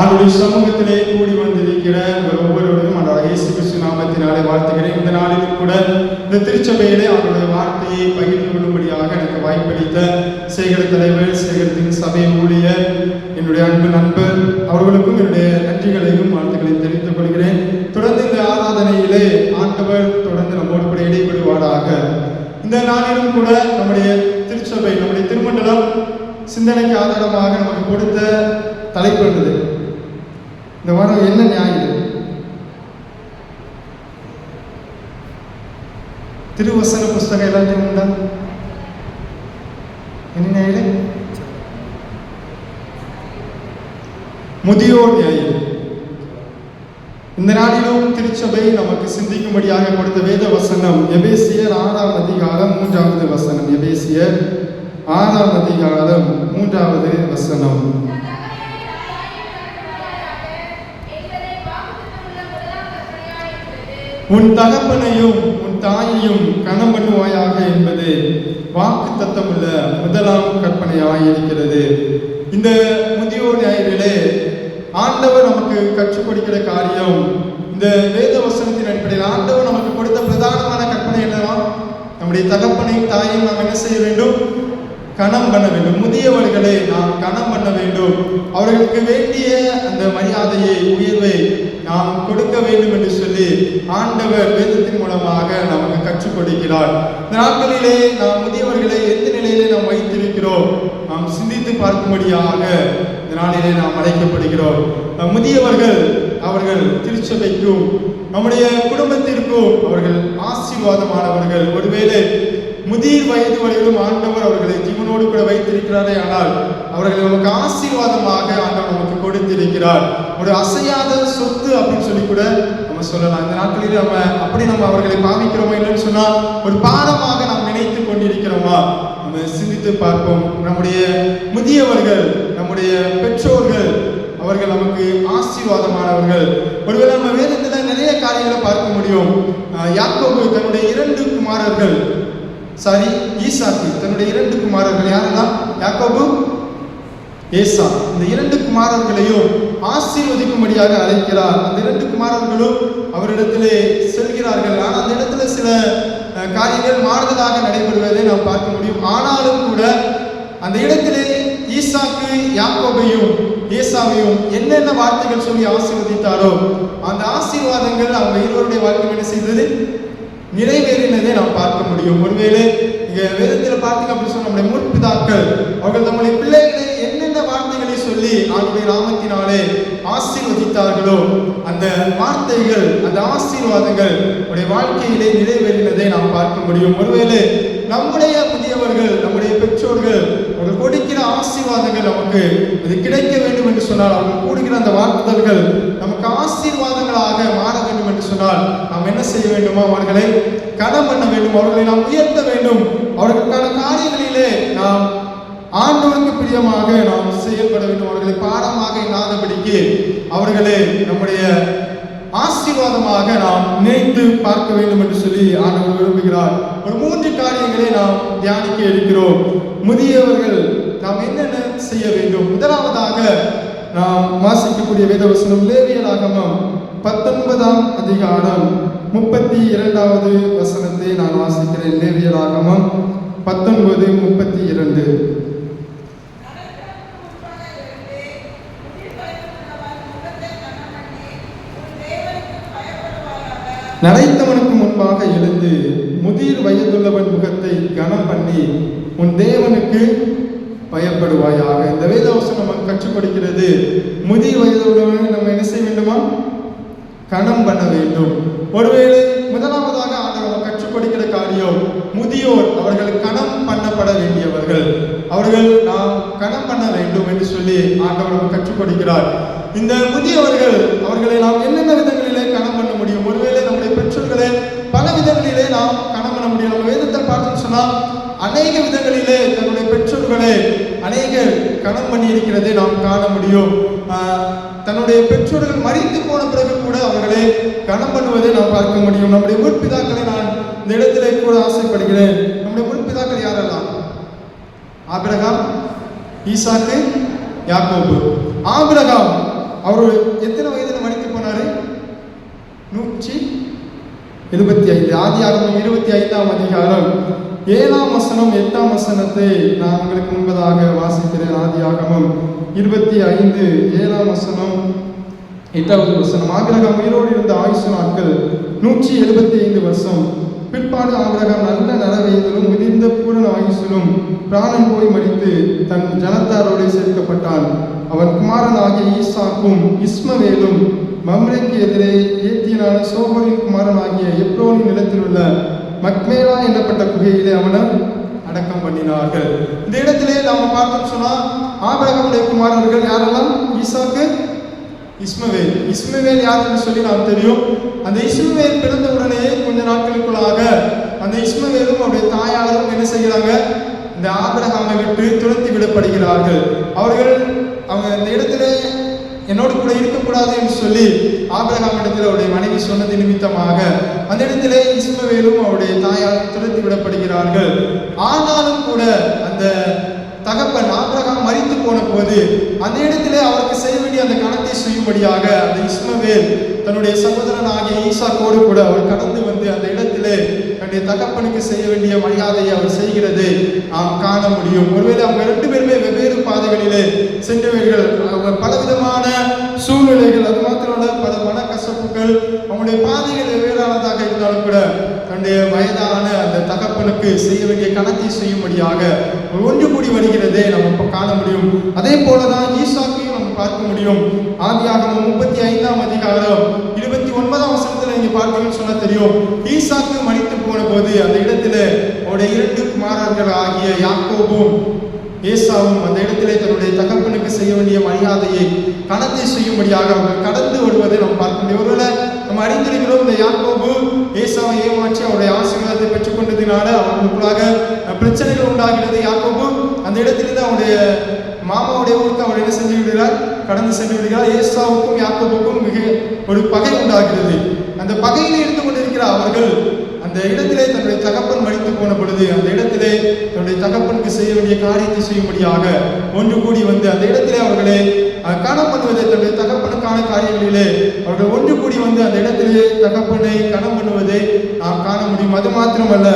ஆண்டுடைய சமூகத்திலே கூடி வந்திருக்கிற உங்கள் ஒவ்வொருவரும் அந்த இயேசு கிறிஸ்து நாமத்தினாலே வாழ்த்துகிறேன். இந்த நாளிலும் கூட இந்த திருச்சபையிலே அவருடைய வார்த்தையை பகிர்ந்து கொள்ளும்படியாக எனக்கு வாய்ப்பளித்த சேகர தலைவர் சேகரத்தின் சபை ஊழியர் என்னுடைய அன்பு நண்பர் அவர்களுக்கும் என்னுடைய நன்றிகளையும் வாழ்த்துக்களையும் தெரிவித்துக் கொள்கிறேன். தொடர்ந்து இந்த ஆராதனையிலே ஆண்டவர் தொடர்ந்து நம்மோடு கூட இடைபெறுவாராக இந்த நாளிலும் கூட நம்முடைய திருச்சபை நம்முடைய திருமண்டலம் சிந்தனைக்கு ஆதாரமாக நமக்கு கொடுத்த தலைப்பு இருந்தது இந்த வாரம் என்ன ஞாயிறு? திருவசன புஸ்தகம் எல்லாத்தையும் உண்டா என்ன நியாயம் முதியோர் நியாயம் இந்த நாளிலும் திருச்சபை நமக்கு சிந்திக்கும்படியாக கொடுத்த வேத வசனம் எபேசியர் ஆறாம் அதிகாரம் மூன்றாவது வசனம். எபேசியர் ஆறாம் அதிகாரம் மூன்றாவது வசனம். உன் தகப்பனையும் உன் தாயையும் கணம் பண்ணுவாயாக என்பது வாக்கு தத்தமுள்ள முதலாம் கற்பனையாயிருக்கிறது இந்த முதியோர் ஞாயிறிலே ஆண்டவர் நமக்கு கற்றுக் கொடுக்கிற காரியம் இந்த வேத வசனத்தின் அடிப்படையில் ஆண்டவர் நமக்கு கொடுத்த பிரதானமான கற்பனை என்னவா? நம்முடைய தகப்பனையும் தாயையும் நாம் என்ன செய்ய வேண்டும்? கணம் பண்ண வேண்டும். முதியவர்களை நாம் கணம் பண்ண வேண்டும். அவர்களுக்கு வேண்டிய அந்த மரியாதையை உயர்வை நாம் கொடுக்க வேண்டும் என்று சொல்லி ஆண்டவர் வேதத்தின் மூலமாக நமக்கு கற்றுக் கொடுக்கிறார். இந்த நாட்களிலே நாம் முதியவர்களை எந்த நிலையிலே நாம் வைத்திருக்கிறோம்? நாம் சிந்தித்து பார்க்கும்படியாக இந்த நாளிலே நாம் அழைக்கப்படுகிறோம். நம் முதியவர்கள் அவர்கள் திருச்சபைக்கும் நம்முடைய குடும்பத்திற்கும் அவர்கள் ஆசீர்வாதமானவர்கள். ஒருவேளை முதிர் வயது வரையிலும் ஆண்டவர் அவர்களை ஜீவனோடு கூட வைத்திருக்கிறாரே ஆனால் அவர்களை நமக்கு ஆசீர்வாதமாக ஆண்டவர் நமக்கு கொடுத்திருக்கிறார். ஒரு அசையாத சொத்து அப்படின்னு சொல்லி கூட நம்ம சொல்லலாம். இந்த நாட்களில் நம்ம அப்படி நம்ம அவர்களை பாவிக்கிறோமா இல்லைன்னு சொன்னால் ஒரு பாரமாக நாம் நினைத்து கொண்டிருக்கிறோமா? நம்ம சிந்தித்து பார்ப்போம். நம்முடைய முதியவர்கள் நம்முடைய பெற்றோர்கள் அவர்கள் நமக்கு ஆசீர்வாதமானவர்கள். ஒருவேளை நம்ம வேதத்தில் நிறைய காரியங்களை பார்க்க முடியும். யாக்கோபு தன்னுடைய இரண்டு குமாரர்கள் சாரி ஈசாக்கு தன்னுடைய இரண்டு குமாரர்கள் யாரெல்லாம் யாக்கோபு? ஏசா. இந்த இரண்டு குமாரர்களையும் ஆசீர்வதிக்கும்படியாக அழைக்கிறார். அந்த இரண்டு குமாரர்களும் அவரிடத்திலே செல்கிறார்கள். ஆனால் அந்த இடத்துல சில காரியங்கள் மாறுதலாக நடைபெறுவதை நாம் பார்க்க முடியும். ஆனாலும் கூட அந்த இடத்திலே ஈசாக்கு யாக்கோபையும் ஏசாவையும் என்னென்ன வார்த்தைகள் சொல்லி ஆசீர்வதித்தாரோ அந்த ஆசீர்வாதங்கள் அவங்க இருவருடைய வாழ்க்கை என்ன செய்தது? நிறைவேறினதை நாம் பார்க்க முடியும். ஒருவேளை இங்க வேதத்தில் பார்த்தீங்க அப்படின்னு சொன்ன நம்முடைய முற்பிதாக்கள் அவர்கள் நம்முடைய பிள்ளைகளை என்னென்ன வார்த்தைகளை சொல்லி ஆண்டுடைய நாமத்தினாலே ஆசீர்வதித்தார்களோ அந்த வார்த்தைகள் அந்த ஆசீர்வாதங்கள் நம்முடைய வாழ்க்கையிலே நிறைவேறினதை நாம் பார்க்க முடியும். ஒருவேளை நம்முடைய முதியவர்கள் நம்முடைய பெற்றோர்கள் ஒரு கொடுக்கிற ஆசீர்வாதங்கள் நமக்கு அது கிடைக்க வேண்டும் என்று சொன்னால் அவர்கள் கூடுகிற அந்த வார்த்தைகள் நமக்கு ஆசீர்வாதங்களாக மாற வேண்டும் என்று சொன்னால் நாம் என்ன செய்ய வேண்டுமோ அவர்களை கடன் பண்ண வேண்டும் அவர்களை நாம் உயர்த்த வேண்டும். அவர்களுக்கான காரியங்களிலே நாம் ஆண்டவருக்கு பிரியமாக நாம் செயல்பட வேண்டும். அவர்களை பாடமாக இல்லாதபடிக்கு அவர்களே நம்முடைய ஆசீர்வாதமாக நாம் நினைத்து பார்க்க வேண்டும் என்று சொல்லி ஆண்டவர் விரும்புகிறார். ஒரு மூன்று காரியங்களை நாம் தியானிக்க இருக்கிறோம். முதியவர்கள் நாம் என்னென்ன செய்ய வேண்டும்? முதலாவதாக நாம் வாசிக்கக்கூடிய வேதவசனம் லேவியலாகமம் பத்தொன்பதாம் அதிகாரம் முப்பத்தி இரண்டாவது வசனத்தை நான் வாசிக்கிறேன். லேவியலாகமம் பத்தொன்பது முப்பத்தி இரண்டு எடுத்து முதிர் வயதுள்ளவன் முகத்தை கனம் பண்ணி உன் தேவனுக்கு பயப்படுவாயாக. இந்த வேதவசனம் நமக்கு கற்றுக் கொடுக்கிறது முதிர் வயதுள்ளவனை நம்ம என்ன செய்ய வேண்டுமா? கணம் பண்ண வேண்டும். ஒருவேளை முதலாவதாக ஆண்டவர் நமக்கு கற்றுக் கொடுக்கிற காரியம் முதியோர் அவர்கள் கணம் பண்ணப்பட வேண்டியவர்கள். அவர்கள் நாம் கணம் பண்ண வேண்டும் என்று சொல்லி ஆண்டவர் நமக்கு கற்றுக் கொடுக்கிறார் இந்த முதியவர்கள் அவர்களை நாம் என்னென்ன விதங்களிலே கணம் பண்ண முடியும் ஒருவேளை நம்முடைய பெற்றோர்களை பல விதங்களிலே நாம் கணம் பண்ண முடியும் நம்ம வேதத்தில் பார்த்தோம்னு சொன்னால் அநேக விதங்களிலே தன்னுடைய பெற்றோர்களை அநேகர் கணம் பண்ணியிருக்கிறதை நாம் காண முடியும். ஆஹ், தன்னுடைய பெற்றோர்கள் மறித்து போன பிறகு கூட அவர்களை கணம் பண்ணுவதை நாம் பார்க்க முடியும். நம்முடைய முற்பிதாக்களை நான் இந்த இடத்திலே கூட ஆசைப்படுகிறேன். நம்முடைய முற்பிதாக்கள் யாரெல்லாம்? ஆபிரகாம் ஈசாக்கு யாக்கோபு. ஆபிரகாம் அவர் எத்தனை வயதில் மறித்து போனாரு? நூற்றி எழுபத்தி ஐந்து. ஆதியாகமம் இருபத்தி ஐந்தாம் அதிகாரம். ஏழாம் வசனம் எட்டாம் வசனத்தை நான் உங்களுக்கு முன்பதாக வாசிக்கிறேன் ஆதியாகமம் இருபத்தி ஐந்து ஏழாம் வசனம் எட்டாவது வசனம். ஆகிரகம் உயிரோடு இருந்த ஆயுசு நாட்கள் நூற்றி எழுபத்தி ஐந்து வருஷம். பிற்பாடு ஆகிரகம் நல்ல நலவயதிலும் முதிர்ந்த பூரண ஆயுசிலும் பிராணம் போய் மடித்து தன் ஜனத்தாரோடு சேர்க்கப்பட்டான். அவன் குமாரனாகிய ஈசாக்கும் இஸ்மவேலும் மம்ரேக்கு எதிரே ஏத்தியனான சோகரின் குமாரனாகிய எப்ரோனின் நிலத்தில் உள்ள மக்மேலா என்னப்பட்ட குகையிலே அவனை அடக்கம் பண்ணினார்கள். இந்த இடத்திலே நாம பார்த்தோம் சொன்னா ஆபிரகாமுடைய குமாரர்கள் யாரெல்லாம்? ஈசாக்கு இஸ்மவேல். இஸ்மவேல் யார் என்று சொல்லி நாம் தெரியும். அந்த இஸ்மவேல் பிறந்த உடனே கொஞ்ச நாட்களுக்குள்ளாக அந்த இஸ்மவேலும் அவருடைய தாயாரும் என்ன செய்கிறாங்க? இந்த ஆபரகாமை விட்டு துரத்தி விடப்படுகிறார்கள். அவர்கள் அவங்க இந்த இடத்திலே என்னோடு கூட இருக்கக்கூடாது என்று சொல்லி ஆபிரகாம் இடத்தில் அவருடைய மனைவி சொன்னது நிமித்தமாக அந்த இடத்திலே இஸ்மவேலும் அவருடைய தாயால் துரத்தி விடப்படுகிறார்கள். ஆனாலும் கூட அந்த தகப்பன் ஆபிரகாம் மறித்து போன போது அந்த இடத்திலே அவருக்கு செய்ய வேண்டிய அந்த கணத்தை செய்யும்படியாக அந்த இஸ்மவேல் தன்னுடைய சகோதரனாகிய ஈசாக்கோடு கூட அவர் கடந்து வந்து அந்த இடத்திலே தன்னுடைய தகப்பனுக்கு செய்ய வேண்டிய மரியாதையை அவர் செய்கிறது. நாம் காண முடியும். ஒருவேளை அவங்க ரெண்டு பேருமே வெவ்வேறு பாதைகளிலே சென்றவர்கள் அவங்க பலவிதமான சூழ்நிலைகள் அது மாத்திரம் பல மனக்கசப்புகள் அவங்களுடைய பாதைகள் வெவ்வேறானதாக இருந்தாலும் கூட தன்னுடைய வயதான அந்த தகப்பனுக்கு செய்ய வேண்டிய கணத்தை செய்யும்படியாக ஒரு ஒன்று கூடி வருகிறதே நம்ம காண முடியும். அதே போலதான் ஈசாக்கையும் நம்ம பார்க்க முடியும். ஆதியாகமம் முப்பத்தி ஐந்தாம் அதிகாரம் இருபத்தி ஒன்பதாம் வசனத்துல நீங்க பார்த்தீங்கன்னு சொன்னா தெரியும். ஈசாக்கு மடித்து போன போது அந்த இடத்துல அவருடைய இரண்டு குமாரர்கள் ஆகிய யாக்கோபும் ஏசாவும் அந்த இடத்திலே தன்னுடைய தகப்பனுக்கு செய்ய வேண்டிய மரியாதையை கணத்தை செய்யும்படியாக அவர்கள் கடந்து வருவதை நாம் பார்க்க முடியும் ஒருவேளை நம்ம அறிந்திருக்கிறோம் இந்த யாக்கோபு ஏசாவை ஏமாற்றி அவருடைய ஆசீர்வாதத்தை பெற்றுக்கொண்டதினால அவர்களுக்குள்ளாக பிரச்சனைகள் உண்டாகிறது. யாக்கோபு அந்த இடத்திலிருந்து அவருடைய மாமாவுடைய ஊருக்கு அவர் என்ன செஞ்சு விடுகிறார்? கடந்து சென்று விடுகிறார். ஏசாவுக்கும் யாக்கோபுக்கும் மிக ஒரு பகை உண்டாகிறது. அந்த பகையில் இருந்து கொண்டிருக்கிற அவர்கள் அந்த இடத்திலே தன்னுடைய தகப்பன் மடித்து போன பொழுது அந்த இடத்திலே தன்னுடைய தகப்பனுக்கு செய்ய வேண்டிய காரியத்தை செய்யும்படியாக ஒன்று கூடி வந்து அந்த இடத்திலே அவர்களே அஹ், பண்ணுவதை தன்னுடைய தகப்பனுக்கான காரியங்களிலே அவர்கள் ஒன்று கூடி வந்து அந்த இடத்திலே தகப்பனை கணம் பண்ணுவதை நாம் காண முடியும். அது மாத்திரமல்ல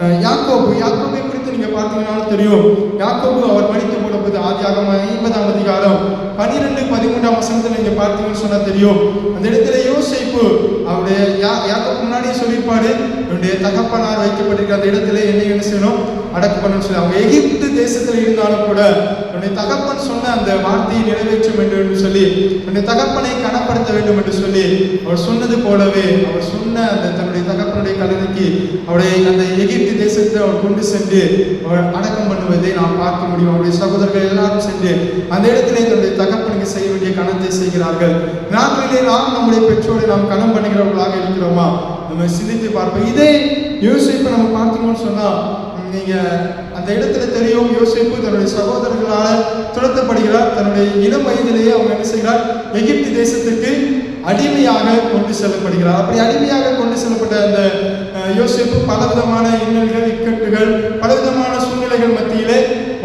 அஹ், யாக்கோபு யாக்கோபை குறித்து நீங்க பார்த்தீங்கன்னாலும் தெரியும். யாக்கோபு அவர் மடித்து போனபோது ஆதியாகம ஐம்பதாம் அதிகாரம் பனிரெண்டு பதிமூன்றாம் வசனத்தில் நீங்க பார்த்தீங்கன்னு சொன்னா தெரியும். அந்த இடத்துல யோசிப்பு. அவருடைய யா யாக்கோபு முன்னாடியே சொல்லியிருப்பாரு. என்னுடைய தகப்பனார் வைக்கப்பட்டிருக்கிற அந்த இடத்துல என்ன என்ன செய்யணும்? அடக்கு பண்ணணும் சொல்லி. அவங்க எகிப்து தேசத்தில் இருந்தாலும் கூட என்னுடைய தகப்பன் சொன்ன அந்த வார்த்தையை நிறைவேற்ற வேண்டும் என்று சொல்லி என்னுடைய தகப்பனை கனப்படுத்த வேண்டும் என்று சொல்லி அவர் சொன்னது போலவே அவர் சொன்ன அந்த தன்னுடைய தகப்பனுடைய கல்லறைக்கு அவருடைய அந்த எகிப்து தேசத்தை அவர் கொண்டு சென்று அவர் அடக்கம் பண்ணுவதை நாம் பார்க்க முடியும். அவருடைய சகோதரர்கள் எல்லாரும் சென்று அந்த இடத்திலே தன்னுடைய தகப்பனுக்கு செய்ய வேண்டிய கணத்தை செய்கிறார்கள். நாட்களிலே நாம் நம்முடைய பெற்றோரை நாம் கணம் பண்ணுகிறவர்களாக இருக்கிறோமா? நம்ம சிந்தித்து பார்ப்போம். இதே யோசிப்பை நம்ம பார்த்தோம்னு சொன்னா நீங்கள் நீங்க அந்த இடத்துல தெரியும் யோசிப்பு தன்னுடைய சகோதரர்களால் துரத்தப்படுகிறார் தன்னுடைய இளம் வயதிலேயே அவங்க என்ன செய்கிறார்? எகிப்து தேசத்துக்கு அடிமையாக கொண்டு செல்லப்படுகிறார். அப்படி அடிமையாக கொண்டு செல்லப்பட்ட அந்த யோசிப்பு பலவிதமான இன்னல்கள் இக்கட்டுகள் பலவிதமான சூழ்நிலைகள் மத்தியிலே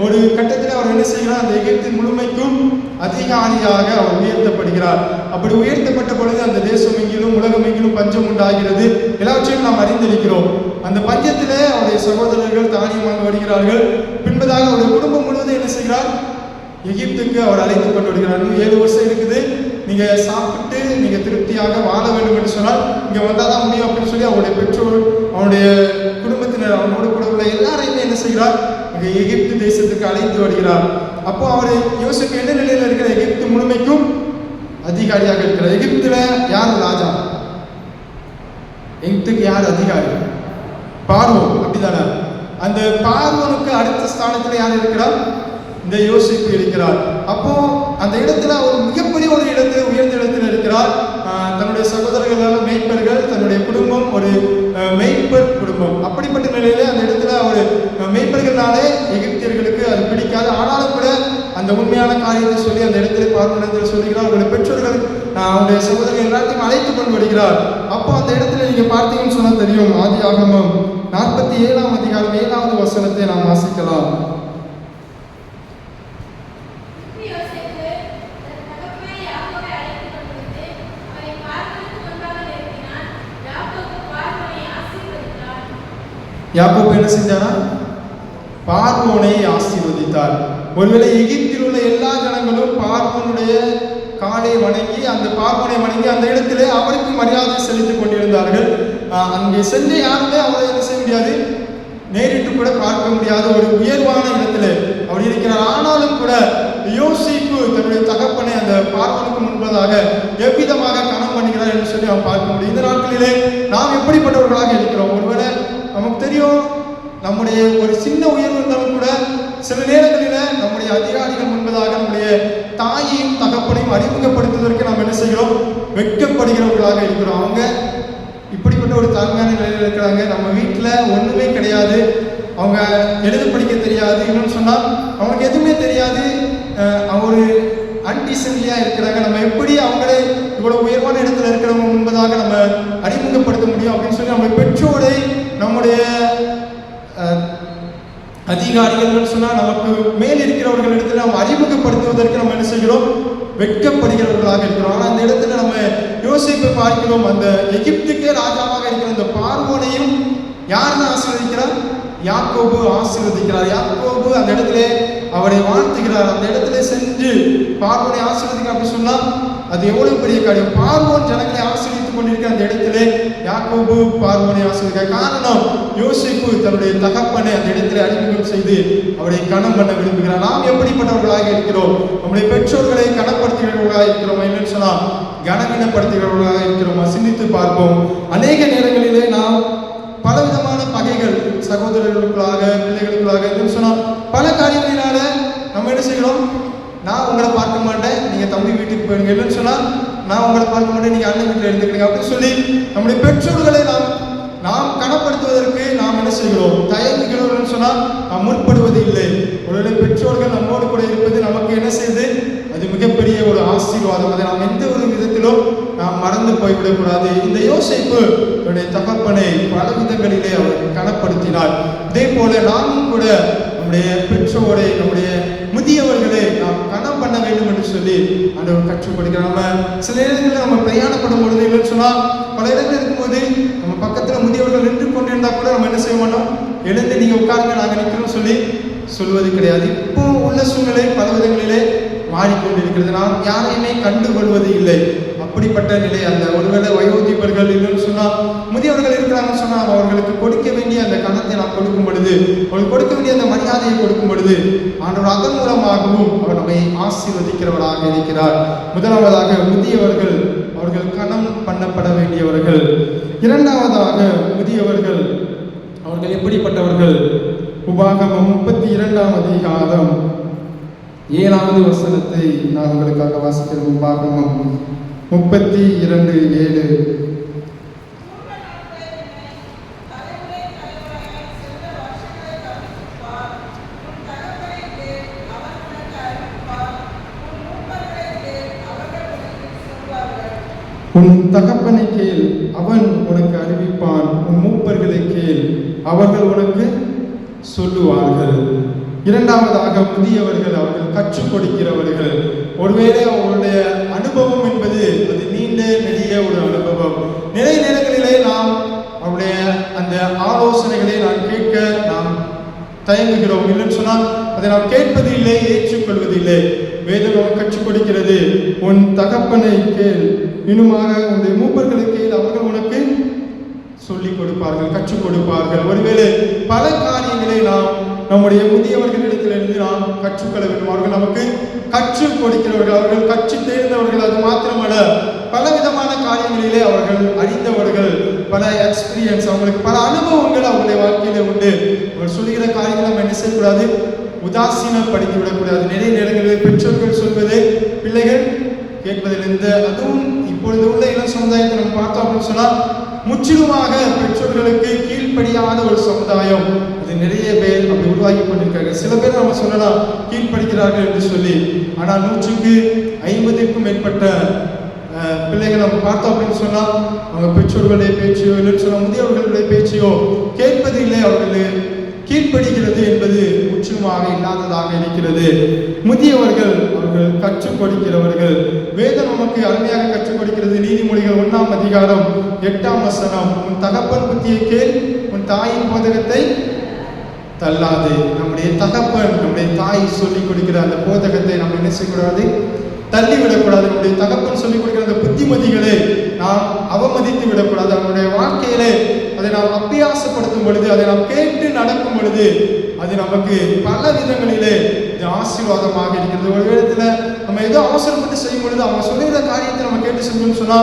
ஒரு கட்டத்தில் அவர் என்ன செய்கிறார்? அந்த எகிப்து முழுமைக்கும் அதிகாரியாக அவர் உயர்த்தப்படுகிறார். அப்படி உயர்த்தப்பட்ட பொழுது அந்த தேசம் எங்கிலும் உலகம் எங்கிலும் பஞ்சம் உண்டாகிறது. எல்லாவற்றையும் நாம் அறிந்திருக்கிறோம். அந்த பஞ்சத்திலே அவருடைய சகோதரர்கள் தானியமாக வருகிறார்கள். பின்பதாக அவருடைய குடும்பம் முழுவதும் என்ன செய்கிறார்? எகிப்துக்கு அவர் அழைத்து கொண்டு வருகிறார். இன்னும் ஏழு வருஷம் இருக்குது. நீங்க சாப்பிட்டு நீங்க திருப்தியாக வாழ வேண்டும் என்று சொன்னால் இங்க வந்தாதான் முடியும் அப்படின்னு சொல்லி அவருடைய பெற்றோர் அவனுடைய குடும்பத்தினர் அவனோட கூட உள்ள எல்லாரையுமே என்ன செய்கிறார்? எகிப்து தேசத்துக்கு அழைத்து வருகிறார். அப்போ அவர் யோசிப்பு என்ன நிலையில் இருக்கிற எகிப்து முழுமைக்கும் அதிகாரியாக இருக்கிறார். எகிப்துல யார் ராஜா? எகிப்துக்கு யார் அதிகாரி? பார்வோன் அப்படிதானே அந்த பார்வனுக்கு அடுத்த ஸ்தானத்துல யார் இருக்கிறார்? இந்த யோசிப்பு இருக்கிறார். அப்போ அந்த இடத்துல அவர் மிகப்பெரிய ஒரு இடத்துல உயர்ந்த இடத்துல இருக்கிறார். தன்னுடைய சகோதரர்கள் மெய்ப்பர்கள் தன்னுடைய குடும்பம் ஒரு மெய்ப்பர் குடும்பம். அப்படி உண்மையான காரியத்தை சொல்லி அந்த இடத்திலே பார்க்கும் இடத்தில் சொல்லுகிறார். அவருடைய பெற்றோர்கள் அவருடைய சகோதரர்கள் எல்லாத்தையும் அழைத்து கொண்டு வருகிறார். அப்போ அந்த இடத்துல நீங்கள் பார்த்தீங்கன்னு சொன்னால் தெரியும். ஆதி ஆகமம் நாற்பத்தி ஏழாம் அதிகாரம் ஏழாவது வசனத்தை நாம் வாசிக்கலாம். யாக்கோப் என்ன செஞ்சாரா? பார்வோனை ஆசீர்வதித்தார். ஒருவேளை எகிப்தில் பார்வனை வணங்கி அந்த பார்வனை வணங்கி அந்த இடத்திலே அவருக்கு மரியாதை செலுத்திக் கொண்டிருந்தார்கள். அங்கே சென்று யாருமே அவரை என்ன செய்ய முடியாது? நேரிட்டு கூட பார்க்க முடியாத ஒரு உயர்வான இடத்துல அவர் இருக்கிறார். ஆனாலும் கூட யோசிப்பு தன்னுடைய தகப்பனை அந்த பார்வனுக்கு முன்பதாக எவ்விதமாக கணம் பண்ணுகிறார் என்று சொல்லி அவன் பார்க்க முடியும். இந்த நாட்களிலே நாம் எப்படிப்பட்டவர்களாக இருக்கிறோம்? ஒருவேளை நமக்கு தெரியும் நம்முடைய ஒரு சின்ன உயர்வு இருந்தாலும் கூட சில நேரங்களில் நம்முடைய அதிகாரிகள் முன்பதாக நம்முடைய தாயையும் தகப்பனையும் அறிமுகப்படுத்துவதற்கு நாம் என்ன செய்கிறோம்? வெட்கப்படுகிறவர்களாக இருக்கிறோம். அவங்க இப்படிப்பட்ட ஒரு தாழ்மையான நிலையில் இருக்கிறாங்க. நம்ம வீட்டில் ஒன்றுமே கிடையாது. அவங்க எழுத படிக்க தெரியாது. இன்னொன்று சொன்னால் அவங்களுக்கு எதுவுமே தெரியாது. அவங்க ஒரு அன்டிசன்லியாக இருக்கிறாங்க. நம்ம எப்படி அவங்களே இவ்வளோ உயர்வான இடத்துல இருக்கிறவங்க முன்பதாக நம்ம அறிமுகப்படுத்த முடியும் அப்படின்னு சொல்லி நம்ம பெற்றோரை நம்முடைய அதிகாரிகள்னு சொன்னால் நமக்கு மேல் இருக்கிறவர்கள் இடத்துல நம்ம அறிமுகப்படுத்துவதற்கு நம்ம என்ன செய்கிறோம்? வெட்கப்படுகிறவர்களாக இருக்கிறோம். ஆனால் அந்த இடத்துல நம்ம யோசிப்பை பார்க்கிறோம். அந்த எகிப்துக்கே ராஜாவாக இருக்கிற அந்த பார்வோனையும் யார் ஆசீர்வதிக்கிறார்? யாக்கோபு ஆசீர்வதிக்கிறார். யாக்கோபு அந்த இடத்துல அவரை வாழ்த்துகிறார். அந்த இடத்துல சென்று பார்வோனை ஆசீர்வதிக்க அப்படின்னு சொன்னால் அது எவ்வளவு பெரிய காரியம்? பார்வோன் ஜனங்களை ஆசீர்வதித்துக் அந்த இடத்திலே யாக்கோபு பார்வனை ஆசீர்வதிக்க காரணம் யோசிப்பு தன்னுடைய தகப்பனை அந்த இடத்திலே அறிமுகம் செய்து அவரை கணம் பண்ண விரும்புகிறார். நாம் எப்படிப்பட்டவர்களாக இருக்கிறோம்? நம்முடைய பெற்றோர்களை கனப்படுத்துகிறவர்களாக இருக்கிறோமா? என்னன்னு சொன்னால் கனவீனப்படுத்துகிறவர்களாக இருக்கிறோமா? சிந்தித்து பார்ப்போம். அநேக நேரங்களிலே நாம் பலவிதமான பகைகள் சகோதரர்களுக்குள்ளாக பிள்ளைகளுக்குள்ளாக என்னன்னு சொன்னால் பல காரியங்களினால நம்ம என்ன செய்கிறோம்? நான் உங்களை பார்க்க மாட்டேன். நீங்க தம்பி வீட்டுக்கு போயிடுங்க. இல்லைன்னு சொன்னா நான் உங்களை பார்க்க மாட்டேன் நீங்க அண்ணன் வீட்டில் இருந்துக்கிறீங்க அப்படின்னு சொல்லி நம்முடைய பெற்றோர்களை நாம் நாம் கனப்படுத்துவதற்கு நாம் என்ன செய்கிறோம்? தயங்குகிறோம்னு சொன்னால் நாம் முற்படுவது இல்லை. உடனே பெற்றோர்கள் நம்மோடு கூட இருப்பது நமக்கு என்ன செய்யுது? அது மிகப்பெரிய ஒரு ஆசீர்வாதம். அதை நாம் எந்த ஒரு விதத்திலும் நாம் மறந்து போய்விடக்கூடாது. இந்த யோசிப்பு என்னுடைய தகப்பனை பல விதங்களிலே அவர் கனப்படுத்தினார். இதே போல நாமும் கூட நம்முடைய பெற்றோரை நம்முடைய முதியவர்களை நாம் கனம் பண்ண வேண்டும் என்று சொல்லி ஆண்டவர் கற்றுக் கொடுக்கிறார் சில இடங்களில் நம்ம பிரயாணப்படும் பொழுது இல்லைன்னு சொன்னால் பல இடங்கள் இருக்கும்போது நம்ம பக்கத்தில் முதியவர்கள் நின்று கொண்டிருந்தா கூட நம்ம என்ன செய்ய மாட்டோம்? எழுந்து நீங்கள் உட்காருங்க நாங்கள் நிற்கிறோம் சொல்லி சொல்வது கிடையாது. இப்போ உள்ள சூழ்நிலை பல விதங்களிலே மாறிக்கொண்டிருக்கிறது. நாம் யாரையுமே கண்டுகொள்வது இல்லை. அப்படிப்பட்ட நிலை அந்த ஒருவேளை வயோதிபர்கள் இல்லைன்னு சொன்னால் முதியவர்கள் இருக்கிறாங்கன்னு சொன்னால் அவர்களுக்கு கொடுக்க வேண்டிய அந்த கணத்தை நாம் கொடுக்கும் பொழுது அவர்களுக்கு கொடுக்க வேண்டிய அந்த மரியாதையை கொடுக்கும் பொழுது ஆண்டவர் அதன் மூலமாகவும் அவர் நம்மை ஆசீர்வதிக்கிறவராக இருக்கிறார். முதலாவதாக முதியவர்கள் அவர்கள் கணம் பண்ணப்பட வேண்டியவர்கள். இரண்டாவதாக முதியவர்கள் அவர்கள் எப்படிப்பட்டவர்கள்? உபாகமம் முப்பத்தி இரண்டாம் அதிகாரம் ஏழாவது வசனத்தை நான் உங்களுக்காக வாசிக்கிறேன். உபாகமம் முப்பத்தி இரண்டு ஏழு. உன் தகப்பனை கேள் அவன் உனக்கு அறிவிப்பான். உன் மூப்பர்களை கேள் அவர்கள் உனக்கு சொல்லுவார்கள். இரண்டாவதாக முதியவர்கள் அவர்கள் கற்றுக் கொடுக்கிறவர்கள். ஒருவேளை அவர்களுடைய அதை நாம் கேட்பது இல்லை ஏற்றுக்கொள்வதில்லை. வேதம் நமக்கு கற்றுக் கொடுக்கிறது. உன் தகப்பனை கேள். இன்னுமாக உன்னுடைய மூப்பர்களை கேள். அவர்கள் உனக்கு சொல்லிக் கொடுப்பார்கள் கற்றுக் கொடுப்பார்கள். ஒருவேளை பல காரியங்களை நாம் நம்முடைய முதியவர்களிடத்திலிருந்து நாம் கற்றுக்கொள்ள வேண்டும். அவர்கள் நமக்கு கற்றுக் கொடுக்கிறவர்கள் அவர்கள் கற்று தேர்ந்தவர்கள். அது மாத்திரமல்ல பல விதமான காரியங்களிலே அவர்கள் அறிந்தவர்கள். பல எக்ஸ்பீரியன்ஸ் அவங்களுக்கு பல அனுபவங்கள் அவங்களுடைய வாழ்க்கையில உண்டு. அவர் சொல்லுகிற காரியங்களை நம்ம என்ன செய்யக்கூடாது? உதாசீனப்படுத்தி விடக்கூடாது. நிறைய நேரங்களில் பெற்றோர்கள் சொல்வது பிள்ளைகள் கேட்பதிலிருந்து அதுவும் இப்பொழுது உள்ள இளம் சமுதாயத்தை நம்ம பார்த்தோம் அப்படின்னு சொன்னால் முற்றிலுமாக பெற்றோர்களுக்கு கீழ்ப்படியாத ஒரு சமுதாயம். இது நிறைய பேர் அப்படி உருவாகி கொண்டிருக்காங்க சில பேர் நம்ம சொல்லலாம் கீழ்ப்படுகிறார்கள் என்று சொல்லி. ஆனால் நூற்றுக்கு ஐம்பதுக்கும் மேற்பட்ட பிள்ளைகள் நம்ம பார்த்தோம் அப்படின்னு சொன்னால் அவங்க பெற்றோர்களுடைய பேச்சையோ இல்லைன்னு சொன்னால் முதியவர்களுடைய பேச்சையோ கேட்பது இல்லை அவர்கள். கீழ்ப்படுகிறது என்பது முற்றிலுமாக இல்லாததாக இருக்கிறது. முதியவர்கள் அவர்கள் கற்றுக் கொடுக்கிறவர்கள் வேதம் நமக்கு அருமையாக கற்றுக் கொடுக்கிறது நீதிமொழிகள் ஒன்றாம் அதிகாரம் எட்டாம் வசனம். உன் தகப்பன் புத்தியை கேள் உன் தாயின் போதகத்தை தள்ளாது. நம்முடைய தகப்பன் நம்முடைய தாய் சொல்லிக் கொடுக்கிற அந்த போதகத்தை நம்ம என்ன செய்யக்கூடாது? தள்ளி விடக்கூடாது நம்முடைய தகப்பன் சொல்லிக் கொடுக்கிற அந்த புத்திமதிகளை நாம் அவமதித்து விடக்கூடாது நம்முடைய வாழ்க்கையிலே அதை நாம் அத்தியாசப்படுத்தும் பொழுது அதை நாம் கேட்டு நடக்கும் பொழுது அது நமக்கு பல விதங்களிலே இது ஆசீர்வாதமாக இருக்கிறது. ஒரு விதத்துல நம்ம ஏதோ அவசரப்பட்டு செய்யும் பொழுது அவங்க சொல்லுகிற காரியத்தை நம்ம கேட்டு செஞ்சோம்னு சொன்னா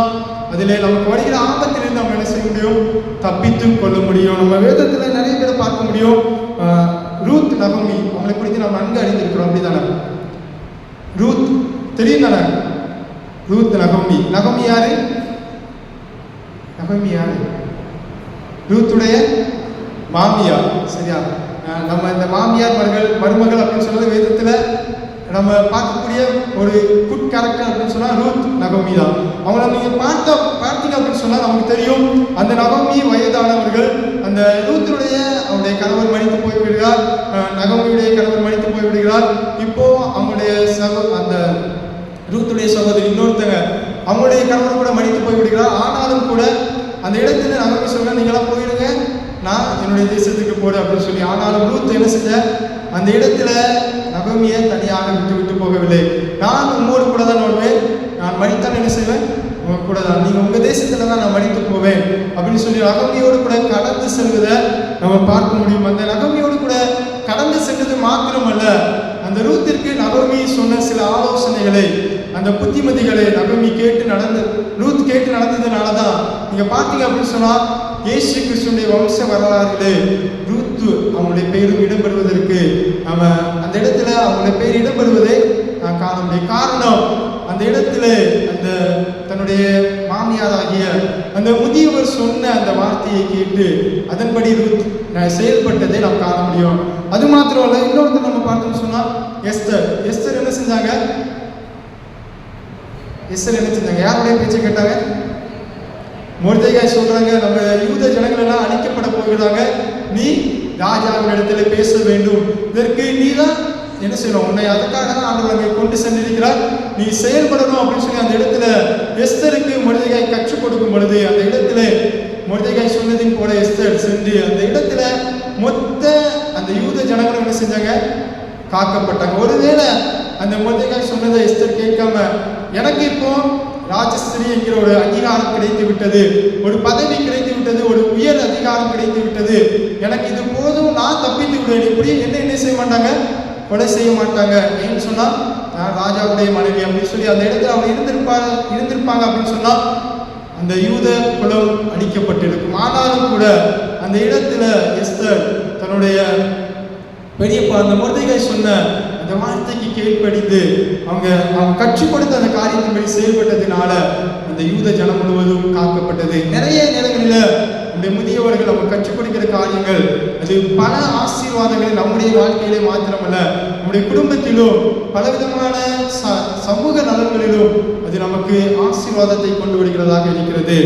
அதிலே நமக்கு வருகிற ஆபத்திலிருந்து நம்ம என்ன செய்ய முடியும்? தப்பித்து கொள்ள முடியும். நம்ம வேதத்துல நிறைய பேரை பார்க்க முடியும். ரூத் நகமி அவங்களை குறித்து நாம் நன்கு அறிந்திருக்கிறோம். அப்படிதானே ரூத் தெரியும் தானே? ரூத் நகமி. நகமி யாரு? நகமி யாரு? லூத்துடைய மாமியார் சரியா? நம்ம இந்த மாமியார் மருகள் மருமகள் அப்படின்னு சொன்னது வேதத்தில் நம்ம பார்க்கக்கூடிய ஒரு குட் கேரக்டர் அப்படின்னு சொன்னால் ரூத் நகமி தான். அவங்கள நீங்கள் பார்த்த பார்த்தீங்க அப்படின்னு சொன்னால் நமக்கு தெரியும். அந்த நகமி வயதானவர்கள் அந்த ரூத்துடைய அவருடைய கணவர் மடித்து போய் விடுகிறார் நகமியுடைய கணவர் மணித்து போய் விடுகிறார் இப்போ அவங்களுடைய சகோ அந்த ரூத்துடைய சகோதரி இன்னொருத்தங்க அவங்களுடைய கணவர் கூட மடித்து போய் விடுகிறார் ஆனாலும் கூட அந்த இடத்துல நகமி சொல்ல நீங்களாம் போயிடுங்க நான் என்னுடைய தேசத்துக்கு போறேன் அப்படின்னு சொல்லி. ஆனாலும் ரூத் என்ன செஞ்ச? அந்த இடத்துல நகமியை தனியாக விட்டு விட்டு போகவில்லை. நான் உங்களோடு கூட தான் வருவேன் நான் மடித்தான் என்ன செய்வேன்? உங்க கூட தான். நீங்க உங்க தேசத்துல தான் நான் மடித்து போவேன் அப்படின்னு சொல்லி நகமியோடு கூட கடந்து செல்வதை நம்ம பார்க்க முடியும். அந்த நகமியோடு கூட கடந்து சென்றது மாத்திரமல்ல. அந்த ரூத்திற்கு நகமி சொன்ன சில ஆலோசனைகளை அந்த புத்திமதிகளை நகமி கேட்டு நடந்து ரூத் கேட்டு நடந்ததுனால தான் நீங்க பார்த்தீங்க அப்படின்னு சொன்னா இயேசு கிறிஸ்துடைய வம்ச வரலாறுகளே ரூத்து அவங்களுடைய பெயரும் இடம்பெறுவதற்கு நம்ம அந்த இடத்துல அவங்களுடைய பெயர் இடம்பெறுவதை நான் காண முடியும் காரணம் அந்த இடத்துல அந்த தன்னுடைய மாமியாராகிய அந்த முதியவர் சொன்ன அந்த வார்த்தையை கேட்டு அதன்படி ரூத் செயல்பட்டதை நாம் காண முடியும். அது மாத்திரம் இல்லை இன்னொருத்தர் நம்ம பார்த்தோம்னு சொன்னா எஸ்தர். எஸ்தர் என்ன செஞ்சாங்க? இஸ்ரேல் என்ன செஞ்சாங்க யாருடைய பேச்சை கேட்டாங்க? மொர்தேகாய் சொல்றாங்க நம்ம யூத ஜனங்கள் எல்லாம் அழிக்கப்பட போகிறாங்க. நீ ராஜாவின் இடத்துல பேச வேண்டும். இதற்கு நீ தான் என்ன செய்யணும்? உன்னை அதுக்காக தான் ஆண்டவர் அங்கே கொண்டு சென்றிருக்கிறார். நீ செயல்படணும் அப்படின்னு சொல்லி அந்த இடத்துல எஸ்தருக்கு மொர்தேகாய் கற்றுக் கொடுக்கும் பொழுது அந்த இடத்துல மொர்தேகாய் சொன்னதின் போல எஸ்தர் சென்று அந்த இடத்துல மொத்த அந்த யூத ஜனங்களும் என்ன செஞ்சாங்க? காக்கப்பட்டாங்க. ஒருவேளை அந்த மொர்தேகாய் சொன்னதை எஸ்டர் கேட்காம எனக்கு இப்போ ராஜஸ்திரி என்கிற ஒரு அங்கீகாரம் கிடைத்து விட்டது. ஒரு பதவி கிடைத்து விட்டது. ஒரு உயர் அதிகாரம் கிடைத்து விட்டது. எனக்கு இது போதும். நான் தப்பித்து விடுவேன். இப்படி என்ன என்ன செய்ய மாட்டாங்க? கொலை செய்ய மாட்டாங்க. ஏன்னு சொன்னா நான் ராஜாவுடைய மனைவி. அப்படின்னு சொல்லி அந்த இடத்துல அவங்க இருந்திருப்பாங்க இருந்திருப்பாங்க அப்படின்னு சொன்னா அந்த யூத குலம் அழிக்கப்பட்டிருக்கும். ஆனாலும் கூட அந்த இடத்துல எஸ்தர் தன்னுடைய பெரியப்பா அந்த முருதைகள் சொன்ன அந்த வார்த்தைக்கு கீழ்ப்படிந்து அவங்க அவங்க கற்றுக் கொடுத்த அந்த காரியத்தின்படி செயல்பட்டதுனால அந்த யூத ஜனம் முழுவதும் காக்கப்பட்டது. நிறைய நேரங்களில் நம்முடைய முதியவர்கள் அவங்க கற்றுக் கொடுக்கிற காரியங்கள் அது பல ஆசீர்வாதங்களை நம்முடைய வாழ்க்கையிலே மாத்திரமல்ல நம்முடைய குடும்பத்திலும் பலவிதமான ச- சமூக நலன்களிலும் அது நமக்கு ஆசீர்வாதத்தை கொண்டு வருகிறதாக இருக்கிறது.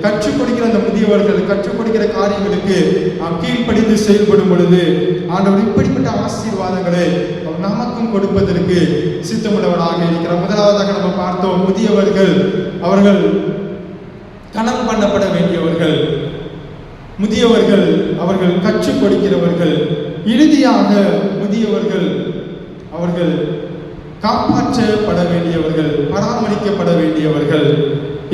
கற்றுக் கொடுக்கிற அந்த முதியவர்கள் கற்றுக் கொடுக்கிற காரியங்களுக்கு நாம் கீழ்ப்படிந்து செயல்படும் பொழுது ஆண்டவர் இப்படிப்பட்ட ஆசீர்வாதங்களை நமக்கும் கொடுப்பதற்கு சித்தமுள்ளவனாக இருக்கிறார். முதலாவதாக நம்ம பார்த்தோம் முதியவர்கள் அவர்கள் கணம் பண்ணப்பட வேண்டியவர்கள். முதியவர்கள் அவர்கள் கற்றுக் கொடுக்கிறவர்கள். இறுதியாக முதியவர்கள் அவர்கள் காப்பாற்றப்பட வேண்டியவர்கள் பராமரிக்கப்பட வேண்டியவர்கள்.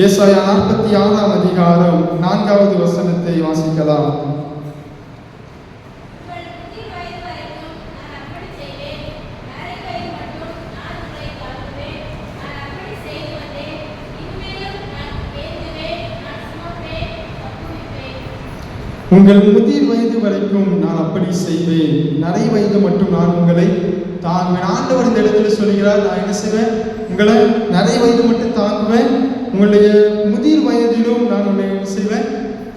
ஏசாயா நாற்பத்தி ஆறாம் அதிகாரம் நான்காவது வசனத்தை வாசிக்கலாம் உங்கள் முதிர் வயது வரைக்கும் நான் அப்படி செய்வேன் நரைவயது மட்டும் நான் உங்களை தாழ்த்துவேன் நான் அப்படி செய்து வந்தேன் இனிமேலும் நான் ஏந்துவேன் நான் சுமப்பேன் தப்புவிப்பேன் உங்கள் முதிர் வயது வரைக்கும் நான் அப்படி செய்வேன். நடை வயது மட்டும் நான் உங்களை தாங்குவேன். ஆண்டவர் இந்த இடத்துல சொல்கிறார் நான் என்ன செய்வேன் உங்களை நடை வயது மட்டும் தாங்குவேன். உங்களுடைய முதிர் வயதிலும் நான் உன்னை என்ன செய்வேன்.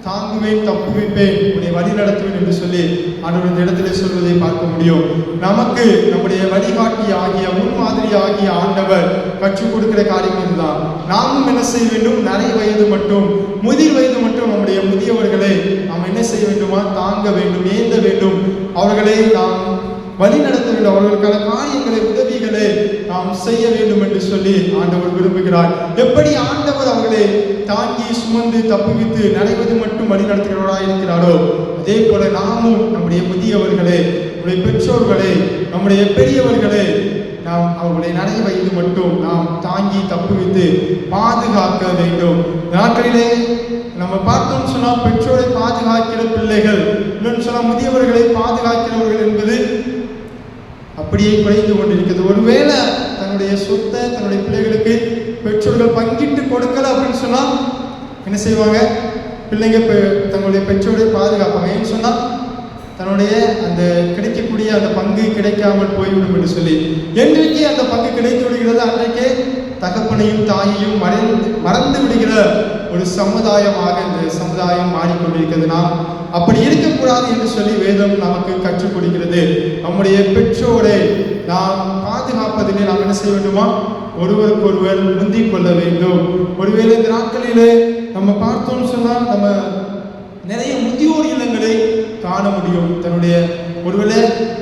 தாங்குவேன் தப்புவிப்பேன் உன்னை வழி நடத்துவேன் என்று சொல்லி ஆண்டவர் இந்த இடத்திலே சொல்வதை பார்க்க முடியும். நமக்கு நம்முடைய வழிகாட்டி ஆகிய முன்மாதிரி ஆகிய ஆண்டவர் கற்றுக் கொடுக்கிற காரியம் இதுதான். நாமும் என்ன செய்ய வேண்டும்? நிறைய வயது மட்டும் முதிர் வயது மட்டும் நம்முடைய முதியவர்களை நாம் என்ன செய்ய வேண்டுமா? தாங்க வேண்டும் ஏந்த வேண்டும். அவர்களை நாம் வழி நடத்துகிற அவர்களுக்கான காரியங்களை உதவிகளை நாம் செய்ய வேண்டும் என்று சொல்லி ஆண்டவர் விரும்புகிறார். எப்படி ஆண்டவர் அவர்களை தாங்கி சுமந்து தப்புவித்து நடைவது மட்டும் வழி நடத்துகிறவராக இருக்கிறாரோ அதே போல நாமும் நம்முடைய முதியவர்களே நம்முடைய பெற்றோர்களே நம்முடைய பெரியவர்களே நாம் அவர்களை நடை வைத்து மட்டும் நாம் தாங்கி தப்புவித்து பாதுகாக்க வேண்டும். நாட்களிலே நம்ம பார்த்தோம்னு சொன்னால் பெற்றோரை பாதுகாக்கிற பிள்ளைகள் இன்னொன்று சொன்னால் முதியவர்களை பாதுகாக்கிறவர்கள் என்பது அப்படியே குறைந்து கொண்டிருக்கிறது. ஒருவேளை தன்னுடைய சொத்தை தன்னுடைய பிள்ளைகளுக்கு பெற்றோர்கள் பங்கிட்டு கொடுக்கல அப்படின்னு சொன்னால் என்ன செய்வாங்க? பிள்ளைங்க பெ- தங்களுடைய பெற்றோரை பாதுகாப்பாங்க. ஏன்னு தன்னுடைய அந்த கிடைக்கக்கூடிய அந்த பங்கு கிடைக்காமல் போய்விடும் என்று சொல்லி. என்றைக்கு அந்த பங்கு கிடைத்து விடுகிறது? அன்றைக்கே தகப்பனையும் தாயையும் மறைந்து மறந்து விடுகிற ஒரு சமுதாயமாக இந்த சமுதாயம் மாறிக்கொண்டிருக்கிறது. நாம் அப்படி இருக்கக்கூடாது என்று சொல்லி வேதம் நமக்கு கற்றுக் கொடுக்கிறது. நம்முடைய பெற்றோரை நாம் பாதுகாப்பதிலே நாம் என்ன செய்ய வேண்டுமா? ஒருவருக்கொருவர் முந்திக் கொள்ள வேண்டும். ஒருவேளை இந்த நாட்களிலே நம்ம பார்த்தோம்னு சொன்னால் நம்ம நிறைய முதியோர் இல்லங்களை காண முடியும். தன்னுடைய ஒருவேளை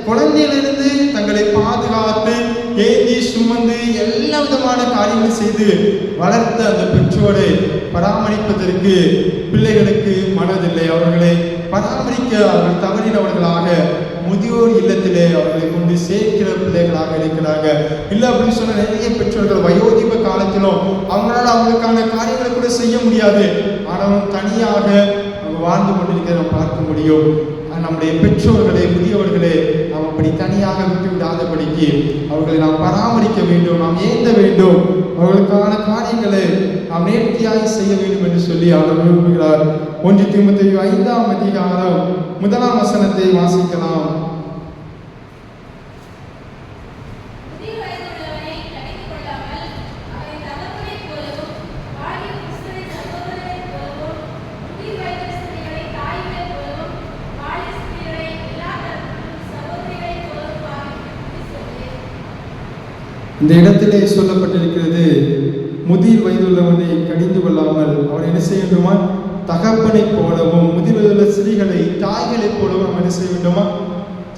குழந்தையிலிருந்து தங்களை பாதுகாத்து ஏந்தி சுமந்து எல்லா விதமான காரியங்களும் செய்து வளர்த்த அந்த பெற்றோரை பராமரிப்பதற்கு பிள்ளைகளுக்கு மனதில்லை. அவர்களை பராமரிக்க அவர்கள் தவறினவர்களாக முதியோர் இல்லத்திலே அவர்களை கொண்டு சேர்க்கிற பிள்ளைகளாக இருக்கிறாங்க. இல்லை அப்படின்னு சொன்ன நிறைய பெற்றோர்கள் வயோதிப காலத்திலும் அவங்களால அவங்களுக்கான காரியங்களை கூட செய்ய முடியாது. ஆனாலும் தனியாக வாழ்ந்து கொண்டிருக்கிறத பார்க்க முடியும். நம்முடைய பெற்றோர்களே முதியவர்களே அப்படி தனியாக விட்டு விடாதபடிக்கு அவர்களை நாம் பராமரிக்க வேண்டும் நாம் ஏந்த வேண்டும். அவர்களுக்கான காரியங்களை நாம் நேர்த்தியாக செய்ய வேண்டும் என்று சொல்லி அவர் விரும்புகிறார். ஒன்று தீமத்தை ஐந்தாம் அதிகாரம் முதலாம் வசனத்தை வாசிக்கலாம் முதிர் வயதுள்ளவனை கடிந்து கொள்ளாமல் அவனை தகப்பனைப் போலவும் வாலிப புருஷனை சகோதரனைப் போலவும் முதிர் வயது ஸ்திரீகளை தாய்களைப் போலவும் வாலிப ஸ்திரீகளை எல்லா தரப்பிலும் சகோதரிகளைப் போலவும் பாவித்து சொல்லு இந்த இடத்திலே சொல்லப்பட்டிருக்கிறது முதிர் வயதுள்ளவனை கடிந்து கொள்ளாமல் அவன் என்ன செய்ய வேண்டுமா? தகப்பனை போலவும் முதிர் வயதுள்ள சிறிகளை தாய்களைப் போலவும் நாம் என்ன செய்ய வேண்டுமா?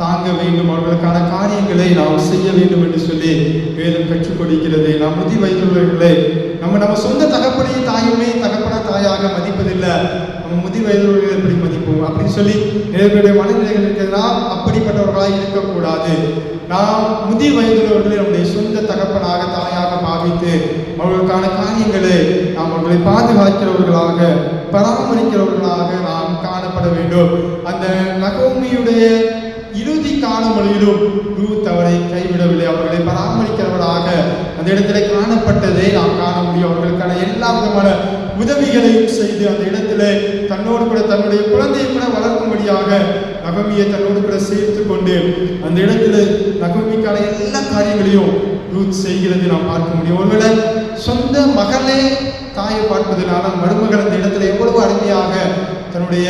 தாங்க வேண்டும். அவர்களுக்கான காரியங்களை நாம் செய்ய வேண்டும் என்று சொல்லி வேதம் கற்றுக் கொடுக்கிறது. நாம் முதிர் வயதுள்ளவர்களை நம்ம நம்ம சொந்த தகப்பனையும் தாயுமே தகப்பன தாயாக மதிப்பதில்லை. நம்ம முதிர் வயதுள்ளவர்களை எப்படி மதிப்போம்? அப்படின்னு சொல்லி நிறைய மனநிலைகள் இருக்கிறதுனா அப்படிப்பட்டவர்களாக இருக்கக்கூடாது. நாம் முதிர் வயதுள்ளவர்களை நம்முடைய சொந்த தகப்பனாக தாயாக பாவித்து அவர்களுக்கான காரியங்களை நாம் அவர்களை பாதுகாக்கிறவர்களாக பராமரிக்கிறவர்களாக நாம் காணப்பட வேண்டும். அந்த நகோமியுடைய இறுதி காண வழியிலும் ரூத் அவரை கைவிடவில்லை. அவர்களை பராமரிக்கிறவராக அந்த இடத்திலே காணப்பட்டதை நாம் காண முடியும். அவர்களுக்கான எல்லா விதமான உதவிகளையும் செய்து அந்த இடத்திலே தன்னோடு கூட தன்னுடைய குழந்தையை கூட வளர்க்கும்படியாக நகமியை தன்னோடு கூட சேர்த்து கொண்டு அந்த இடத்துல நகமிக்கான எல்லா காரியங்களையும் ரூத் செய்கிறது நாம் பார்க்க முடியும். ஒருவேளை சொந்த மகளே தாயை பார்ப்பதனால மருமகள் அந்த இடத்துல எவ்வளவு அருமையாக தன்னுடைய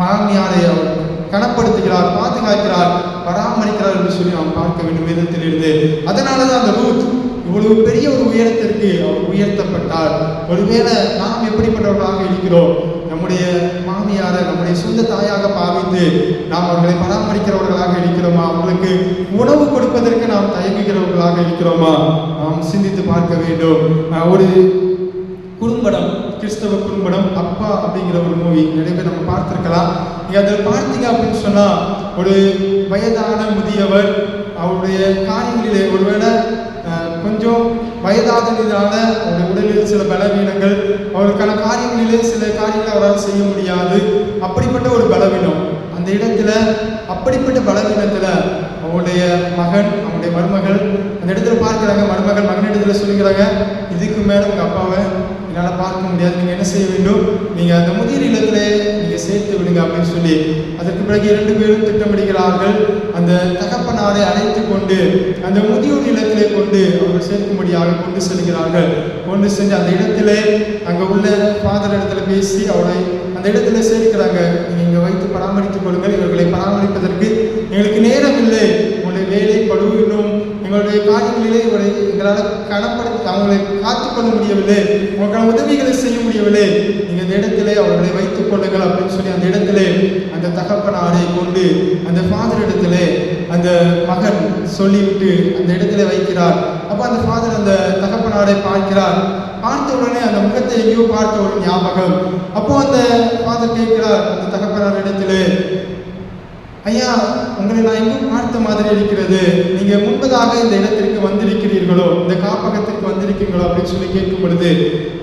மாமியாரை அவர் கனப்படுத்துகிறார் பாதுகாக்கிறார் பராமரிக்கிறார் என்று சொல்லி நாம் பார்க்க வேண்டும் வேதத்திலிருந்து. அதனால தான் அந்த ரூத் இவ்வளவு பெரிய ஒரு உயரத்திற்கு அவர் உயர்த்தப்பட்டார். ஒருவேளை நாம் எப்படிப்பட்டவர்களாக இருக்கிறோம்? நம்முடைய மாமியாரை நம்முடைய சொந்த தாயாக பாவித்து நாம் அவர்களை பராமரிக்கிறவர்களாக இருக்கிறோமா? அவர்களுக்கு உணவு கொடுப்பதற்கு நாம் தயங்குகிறவர்களாக இருக்கிறோமா? நாம் சிந்தித்து பார்க்க வேண்டும். ஒரு குறும்படம் கிறிஸ்தவ குறும்படம் அப்பா அப்படிங்கிற ஒரு மூவி நிறைய நம்ம பார்த்துருக்கலாம். நீங்கள் அதில் பார்த்தீங்க அப்படின்னு சொன்னால் ஒரு வயதான முதியவர் அவருடைய காரியங்களிலே ஒருவேளை கொஞ்சம் வயதாததினால அவருடைய உடலில் சில பலவீனங்கள் அவருக்கான காரியங்களிலே சில காரியங்களை அவரால் செய்ய முடியாது. அப்படிப்பட்ட ஒரு பலவீனம் அந்த இடத்துல அப்படிப்பட்ட பலவீனத்தில் அவனுடைய மகன் அவனுடைய மருமகள் அந்த இடத்துல பார்க்குறாங்க மருமகள் மகன் இடத்துல சொல்லிக்கிறாங்க இதுக்கு மேலே உங்கள் அப்பாவை என்னால் பார்க்க முடியாது நீங்கள் என்ன செய்ய வேண்டும்? நீங்கள் அந்த முதிர் இல்லத்திலே நீங்கள் சேர்த்து விடுங்க அப்படின்னு சொல்லி அதற்கு பிறகு இரண்டு பேரும் திட்டமிடுகிறார்கள். அந்த தகப்பனாரை அழைத்து கொண்டு அந்த முதியோர் இல்லத்திலே கொண்டு அவர்கள் சேர்க்கும்படியாக கொண்டு செல்கிறார்கள். கொண்டு சென்று அந்த இடத்திலே அங்கே உள்ள ஃபாதர் இடத்துல பேசி அவரை அந்த இடத்துல சேர்க்கிறாங்க. நீங்க இங்க வைத்து பராமரித்துக் கொள்ளுங்கள். இவர்களை பராமரிப்பதற்கு எங்களுக்கு நேரம் இல்லை உங்களுடைய வேலை பழு இன்னும் எங்களுடைய காரியங்களிலே இவரை எங்களால் கனப்படுத்த அவங்களை காத்துக்கொள்ள முடியவில்லை. உங்களுக்கான உதவிகளை செய்ய முடியவில்லை. நீங்க இந்த இடத்திலே அவர்களை வைத்துக் கொள்ளுங்கள் அப்படின்னு சொல்லி அந்த இடத்திலே அந்த தகப்பனாரை கொண்டு அந்த ஃபாதர் இடத்துல அந்த மகன் சொல்லிவிட்டு அந்த இடத்திலே வைக்கிறார். அப்போ அந்த ஃபாதர் அந்த தகப்பனாரை பார்க்கிறார். பார்த்த உடனே அந்த முகத்தை எங்கேயோ பார்த்த ஒரு ஞாபகம். அப்போ அந்த ஃபாதர் கேட்கிறார் அந்த தகப்பனார் இடத்திலே ஐயா உங்களை நான் எங்கும் பார்த்த மாதிரி இருக்கிறது. நீங்க முன்பதாக இந்த இடத்திற்கு வந்திருக்கிறீர்களோ இந்த காப்பகத்திற்கு வந்திருக்கீங்களோ அப்படின்னு சொல்லி கேட்கும் பொழுது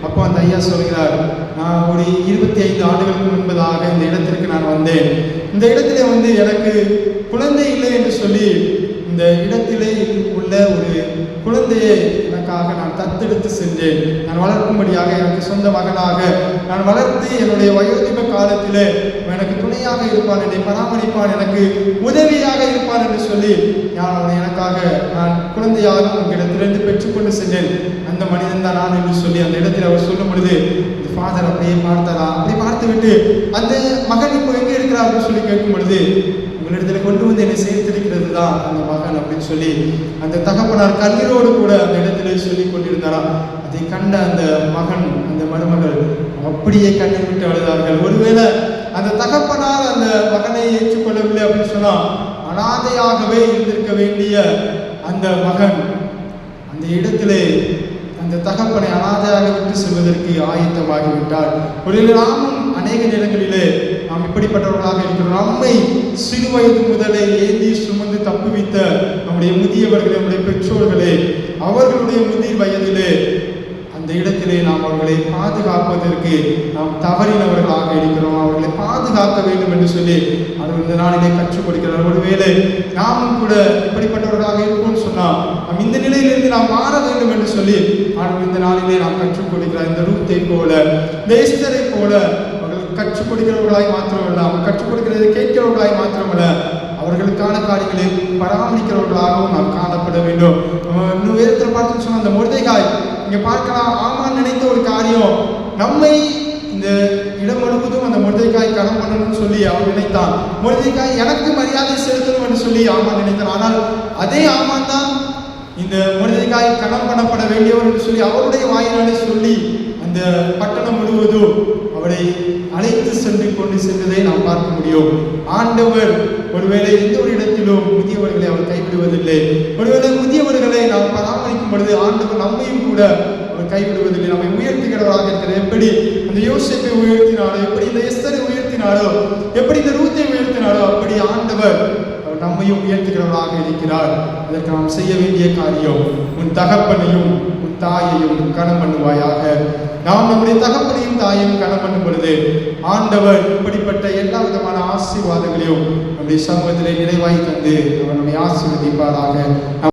அப்போ அந்த ஐயா சொல்கிறார் நான் ஒரு இருபத்தி ஐந்து ஆண்டுகளுக்கு முன்பதாக இந்த இடத்திற்கு நான் வந்தேன். இந்த இடத்துல வந்து எனக்கு குழந்தை இல்லை என்று சொல்லி இந்த இடத்திலே உள்ள ஒரு குழந்தையை எனக்காக நான் தத்தெடுத்து சென்றேன். நான் வளர்க்கும்படியாக எனக்கு சொந்த மகனாக நான் வளர்த்து என்னுடைய வயோதிப காலத்தில் எனக்கு துணையாக இருப்பான் என்னை பராமரிப்பான் எனக்கு உதவியாக இருப்பான் என்று சொல்லி நான் அவனை எனக்காக நான் குழந்தையாக உங்களிடத்திலிருந்து பெற்றுக்கொண்டு சென்றேன். அந்த மனிதன் தான் நான் என்று சொல்லி அந்த இடத்தில் அவர் சொல்லும் பொழுது ஃபாதர் அப்படியே பார்த்தாரா அப்படி பார்த்து விட்டு அந்த மகன் இப்போ எங்கே இருக்கிறா அப்படின்னு சொல்லி கேட்கும் பொழுது உங்களிடத்துல கொண்டு வந்து என்னை சேர்த்திருக்கிறது தான் அந்த மகன் அப்படின்னு சொல்லி அந்த தகப்பனார் கண்ணீரோடு கூட அந்த இடத்துல சொல்லி கொண்டிருந்தாராம். அதை கண்ட அந்த மகன் அந்த மருமகள் அப்படியே கண்ணீர் விட்டு அழுதார்கள். ஒருவேளை அந்த தகப்பனார் அந்த மகனை ஏற்றுக்கொள்ளவில்லை அப்படின்னு சொன்னா அனாதையாகவே இருந்திருக்க வேண்டிய அந்த மகன் அந்த இடத்திலே அந்த தகப்பனை அனாதையாக விட்டு செல்வதற்கு ஆயத்தமாகிவிட்டார். ஒரு நாமும் அநேக நேரங்களிலே நாம் இப்படிப்பட்டவர்களாக இருக்கிறோம். நம்மை சிறு வயது முதலே ஏந்தி சுமந்து தப்புவித்த நம்முடைய முதியவர்களே நம்முடைய பெற்றோர்களே அவர்களுடைய முதிர் வயதிலே அந்த இடத்திலே நாம் அவர்களை பாதுகாப்பதற்கு நாம் தவறினவர்களாக இருக்கிறோம். அவர்களை பாதுகாக்க வேண்டும் என்று சொல்லி அவர் இந்த நாளிலே கற்றுக் கொடுக்கிறார். ஒருவேளை நாமும் கூட இப்படிப்பட்டவர்களாக இருப்போம்னு சொன்னால் நாம் இந்த நிலையிலிருந்து நாம் மாற வேண்டும் என்று சொல்லி ஆண்டவர் இந்த நாளிலே நாம் கற்றுக் கொடுக்கிறார். இந்த ரூத்தை போல இந்த போல அவர்கள் கற்றுக் கொடுக்கிறவர்களாய் மாத்திரமல்ல அவர் கற்றுக் கொடுக்கிறதை கேட்கிறவர்களாய் மாத்திரமல்ல அவர்களுக்கான காரியங்களை பராமரிக்கிறவர்களாகவும் நாம் காணப்பட வேண்டும். இன்னும் வேறு பார்த்து சொன்னால் அந்த முருதைகாய் இங்க பார்க்கலாம் ஆமான்னு நினைத்த ஒரு காரியம். நம்மை இந்த இடம் முழுவதும் அந்த முருதைக்காய் கடன் பண்ணணும்னு சொல்லி அவன் நினைத்தான். முருதைக்காய் எனக்கு மரியாதை செலுத்தணும் என்று சொல்லி ஆமான் நினைத்தான். ஆனால் அதே ஆமான் தான் இந்த முருதைக்காய் கடன் பண்ணப்பட வேண்டியவர் என்று சொல்லி அவருடைய வாயினாலே சொல்லி அந்த பட்டணம் முழுவதும் அவரை அழைத்து சென்று கொண்டு சென்றதை நாம் பார்க்க முடியும். ஆண்டவர் ஒருவேளை எந்த ஒரு இடத்திலும் முதியவர்களை அவர் கைவிடுவதில்லை. ஒருவேளை முதியவர்களை நாம் பராமரிக்கும் பொழுது ஆண்டவர் நம்மையும் கூட அவர் கைவிடுவதில்லை. நம்மை உயர்த்துகிறவராக இருக்கிற எப்படி அந்த யோசிப்பை உயர்த்தினாலோ எப்படி இந்த எஸ்தரை உயர்த்தினாலோ எப்படி இந்த ரூத்தை உயர்த்தினாலோ அப்படி ஆண்டவர் அவர் நம்மையும் உயர்த்துகிறவராக இருக்கிறார். அதற்கு நாம் செய்ய வேண்டிய காரியம் உன் தகப்பனையும் உன் தாயையும் கணம் பண்ணுவாயாக. நாம் நம்முடைய தகப்பனையும் தாயையும் கனம் பண்ணும் பொழுது ஆண்டவர் இப்படிப்பட்ட எல்லா விதமான ஆசீர்வாதங்களையும் நம்முடைய சமூகத்திலே நிறைவாய் தந்து அவர் நம்மை ஆசீர்வதிப்பாராக.